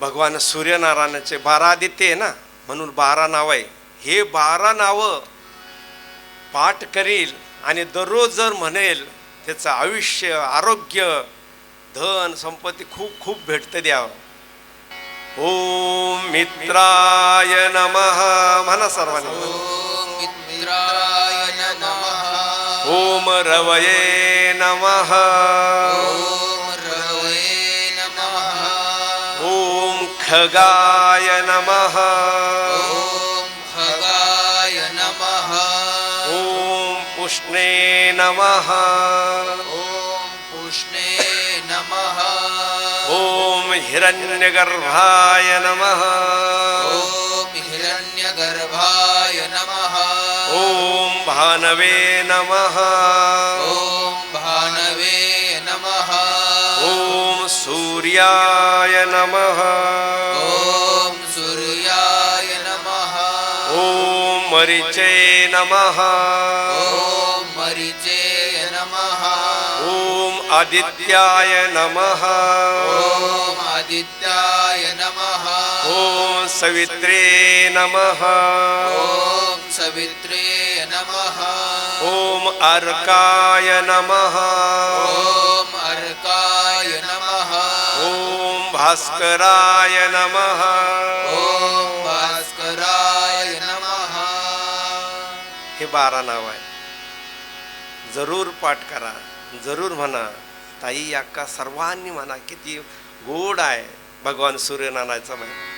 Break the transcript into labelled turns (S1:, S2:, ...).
S1: भगवान सूर्यनारायणाचे बारा आदित्य आहे ना? म्हणून बारा नाव आहे. हे बारा नावं पाठ करील आणि दररोज जर म्हणेल त्याचं आयुष्य आरोग्य धन संपत्ती खूप खूप भेटतं द्यावं. ओम मित्राय नमः म्हणा सर्वांनी.
S2: मित्राय नमः.
S1: ओम रवये नमः. खगाय नमः।
S2: ॐ खगाय नमः।
S1: ओम पुष्णे नमः।
S2: ॐ पुष्णे नमः।
S1: ओम हिरण्यगर्भाय नमः।
S2: ॐ हिरण्यगर्भाय नमः।
S1: ओम भानवे नमः।
S2: ॐ भानवे नमः।
S1: ओम सूर्याय नमः। मरिचे नमः।
S2: ॐ मरिचेय नमः।
S1: ओम आदित्याय नमः।
S2: ॐ आदित्याय नमः।
S1: ओम सवित्रे नमः।
S2: ॐ सवित्रे नमः।
S1: ओम अर्काय नमः।
S2: ॐ अर्काय नमः।
S1: ओम
S2: भास्कराय नमः
S1: हे बारा नाव आहे जरूर पाठ करा जरूर म्हणा. ताई अक्का सर्वांनी म्हणा किती गोड आहे भगवान सूर्यनारायणाचा महिमा